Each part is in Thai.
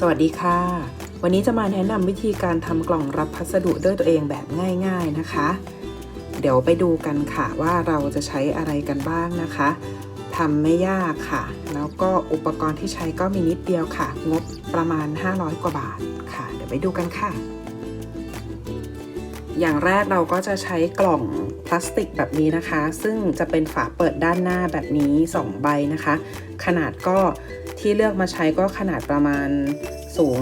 สวัสดีค่ะ วันนี้จะมาแนะนำวิธีการทำกล่องรับพัสดุด้วยตัวเองแบบง่าย ๆนะคะ เดี๋ยวไปดูกันค่ะว่าเราจะใช้อะไรกันบ้างนะคะทำไม่ยากค่ะ แล้วก็อุปกรณ์ที่ใช้ก็มีนิดเดียวค่ะ งบประมาณ 500 กว่าบาทค่ะ เดี๋ยวไปดูกันค่ะ อย่างแรกเราก็จะใช้กล่อง พลาสติกแบบนี้นะคะ ซึ่งจะเป็นฝาเปิดด้านหน้าแบบนี้ 2 ใบนะคะ ขนาดก็ที่เลือกมาใช้ก็ขนาดประมาณสูง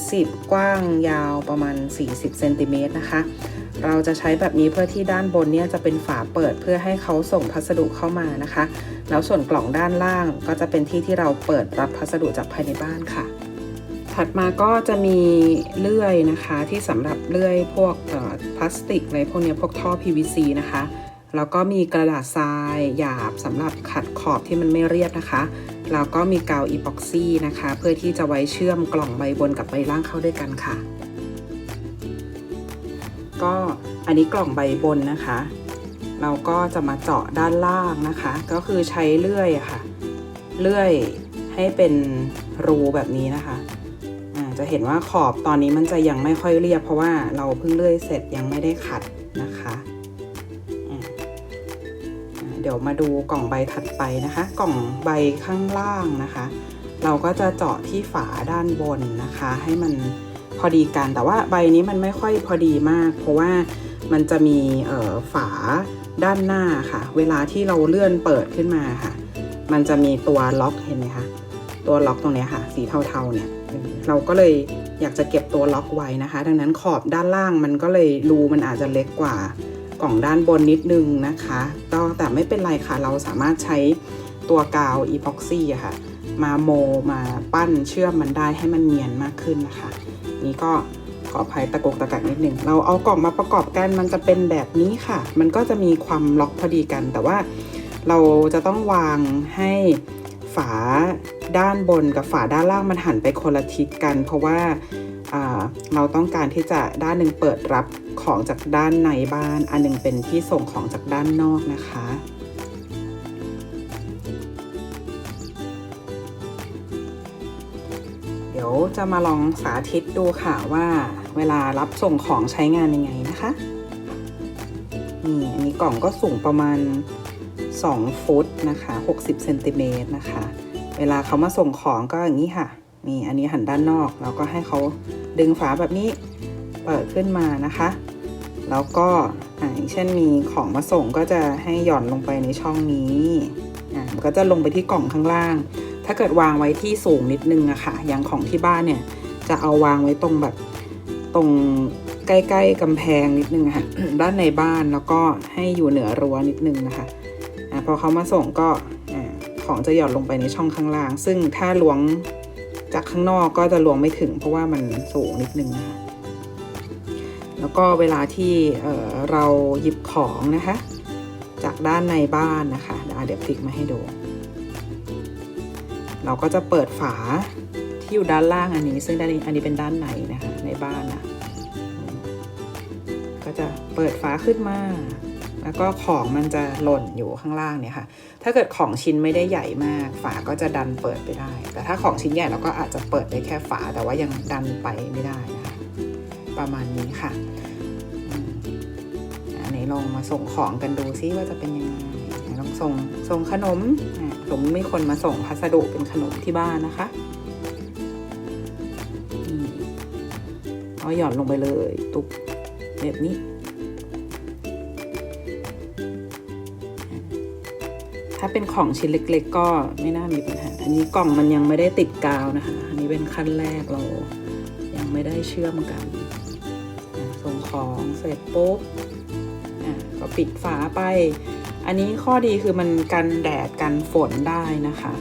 30 กว้างยาวประมาณ 40เซนติเมตรนะคะ เราจะใช้แบบนี้เพื่อที่ด้านบนเนี่ยจะเป็นฝาเปิดเพื่อให้เขาส่งพัสดุเข้ามานะคะ แล้วส่วนกล่องด้านล่างก็จะเป็นที่ที่เราเปิดรับพัสดุจากภายในบ้านค่ะ ถัดมาก็จะมีเลื่อยนะคะที่สำหรับเลื่อยพวกพลาสติกอะไรพวกนี้พวกท่อ PVC นะคะแล้วก็มีกระดาษทรายหยาบสำหรับขัดขอบที่มันไม่เรียบนะคะ แล้วก็มีกาวอีพ็อกซี่นะคะ เพื่อที่จะไว้เชื่อมกล่องใบบนกับใบล่างเข้าด้วยกันค่ะ ก็อันนี้กล่องใบบนนะคะ เราก็จะมาเจาะด้านล่างนะคะ ก็คือใช้เลื่อยอะค่ะ เลื่อยให้เป็นรูแบบนี้นะคะ จะเห็นว่าขอบตอนนี้มันจะยังไม่ค่อยเรียบ เพราะว่าเราเพิ่งเลื่อยเสร็จยังไม่ได้ขัดนะคะเดี๋ยวมาดูกล่องใบถัดไปนะคะ กล่องใบข้างล่างนะคะ เราก็จะเจาะที่ฝาด้านบนนะคะ ให้มันพอดีกันแต่ว่าใบนี้มันไม่ค่อยพอดีมาก เพราะว่ามันจะมีฝาด้านหน้าค่ะ เวลาที่เราเลื่อนเปิดขึ้นมาค่ะ มันจะมีตัวล็อกเห็นไหมคะตัวล็อกตรงนี้ค่ะ สีเทาๆเนี่ย เราก็เลยอยากจะเก็บตัวล็อกไว้นะคะ ดังนั้นขอบด้านล่างมันก็เลยรูมันอาจจะเล็กกว่ากล่องด้านบนนิดนึงนะคะก็แต่ไม่เป็นไรค่ะเราสามารถใช้ตัวกาวอีพ็อกซี่อะค่ะ มาโมมาปั้นเชื่อมมันได้ให้มันเนียนมากขึ้นนะคะ นี่ก็ขออภัยตะกกตะกักนิดนึง เราเอากล่องมาประกอบกันมันจะเป็นแบบนี้ค่ะ มันก็จะมีความล็อกพอดีกัน แต่ว่าเราจะต้องวางให้ฝา ด้านบนกับฝาด้านล่างมันหันไปคนละทิศกัน เพราะว่าเราต้องการที่จะด้านหนึ่งเปิดรับของจากด้านในบ้าน อันหนึงเป็นที่ส่งของจากด้านนอกนะคะเดี๋ยวจะมาลองสาธิตดูค่ะว่าเวลารับส่งของใช้งานยังไงนะคะนี่อันนี้กล่องก็สูงประมาณ 2 ฟุตนะคะ 60เซนติเมตรนะคะ เวลาเขามาส่งของก็อย่างนี้ค่ะ นี่อันนี้หันด้านนอกแล้วก็ให้เขาดึงฝาแบบนี้เปิดขึ้นมานะคะ แล้วก็อ่าอย่างเช่นมีของมาส่งก็จะให้หย่อนลงไปในช่องนี้อ่ามันก็จะลงไปที่กล่องข้างล่าง ถ้าเกิดวางไว้ที่สูงนิดนึงอะค่ะอย่างของที่บ้านเนี่ยจะเอาวางไว้ตรงแบบตรงใกล้ๆกำแพงนิดนึงะค่ะด้านในบ้านแล้วก็ให้อยู่เหนือรั้วนิดนึงนะคะอะพอเขามาส่งก็อา ของจะหย่อนลงไปในช่องข้างล่าง ซึ่งถ้าล้วงจากข้างนอกก็จะล้วงไม่ถึง เพราะว่ามันสูงนิดนึงนะคะแล้วก็เวลาที่เเราหยิบของนะคะ จากด้านในบ้านนะคะอะเดี๋ยวพลิกมาให้ดู เราก็จะเปิดฝาที่อยู่ด้านล่างอันนี้ ซึ่งด้านนี้อันนี้เป็นด้านในนะคะในบ้านนะก็จะเปิดฝาขึ้นมา แล้วก็ของมันจะหล่นอยู่ข้างล่างเนี่ยค่ะ ถ้าเกิดของชิ้นไม่ได้ใหญ่มาก ฝาก็จะดันเปิดไปได้ แต่ถ้าของชิ้นใหญ่เราก็อาจจะเปิดได้แค่ฝา แต่ว่ายังดันไปไม่ได้นะคะ ประมาณนี้ค่ะอันนี้ลองมาส่งของกันดูซิว่าจะเป็นยังไงไหนลองส่งส่งขนมอะผมมีคนมาส่งพัสดุเป็นขนมที่บ้านนะคะอืมเอาหย่อนลงไปเลย ตุ๊บแบบนี้ ถ้าเป็นของชิ้นเล็ก ๆ ก็ไม่น่ามีปัญหา อันนี้กล่องมันยังไม่ได้ติดกาวนะคะ อันนี้เป็นขั้นแรกเรายังไม่ได้เชื่อมกัน ส่งของเสร็จปุ๊บก็ปิดฝาไป อันนี้ข้อดีคือมันกันแดดกันฝนได้นะคะ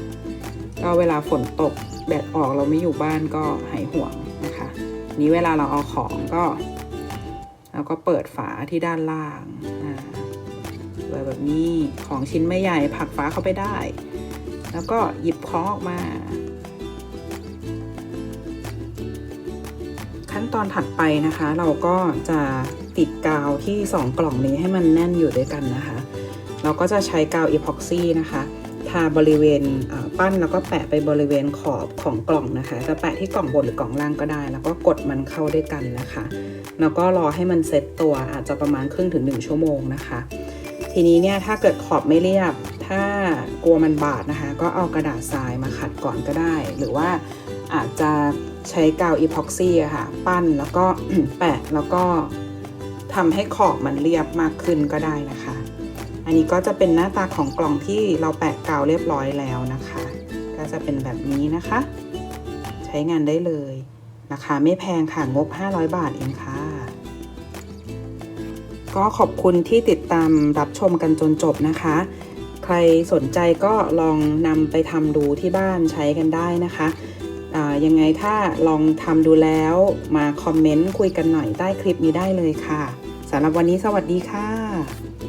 ก็เวลาฝนตกแดดออกเราไม่อยู่บ้านก็หายห่วงนะคะ นี้เวลาเราเอาของก็เราก็เปิดฝาที่ด้านล่าง อ่าไว้แบบนี้ของชิ้นไม่ใหญ่ผักฝาเข้าไปได้ แล้วก็หยิบของออกมา ขั้นตอนถัดไปนะคะ เราก็จะติดกาวที่ 2 กล่องนี้ให้มันแน่นอยู่ด้วยกันนะคะ เราก็จะใช้กาวอีพ็อกซี่นะคะทาบริเวณปั้นแล้วก็แปะไปบริเวณขอบของกล่องนะคะ จะแปะที่กล่องบนหรือกล่องล่างก็ได้ แล้วก็กดมันเข้าด้วยกันนะคะ แล้วก็รอให้มันเซ็ตตัวอาจจะประมาณครึ่งถึง 1 ชั่วโมงนะคะ ทีนี้เนี่ยถ้าเกิดขอบไม่เรียบ ถ้ากลัวมันบาดนะคะ ก็เอากระดาษทรายมาขัดก่อนก็ได้ หรือว่าอาจจะใช้กาวอีพ็อกซี่ค่ะ ปั้นแล้วก็แปะแล้วก็ทำให้ขอบมันเรียบมากขึ้นก็ได้นะคะ อันนี้ก็จะเป็นหน้าตาของกล่องที่เราแปะกาวเรียบร้อยแล้วนะคะ ก็จะเป็นแบบนี้นะคะ ใช้งานได้เลยราคาไม่แพงค่ะงบ 500 บาทเองค่ะ ก็ขอบคุณที่ติดตามรับชมกันจนจบนะคะ ใครสนใจก็ลองนำไปทำดูที่บ้านใช้กันได้นะคะยังไงถ้าลองทำดูแล้วมาคอมเมนต์คุยกันหน่อยใต้คลิปนี้ได้เลยค่ะสำหรับวันนี้สวัสดีค่ะ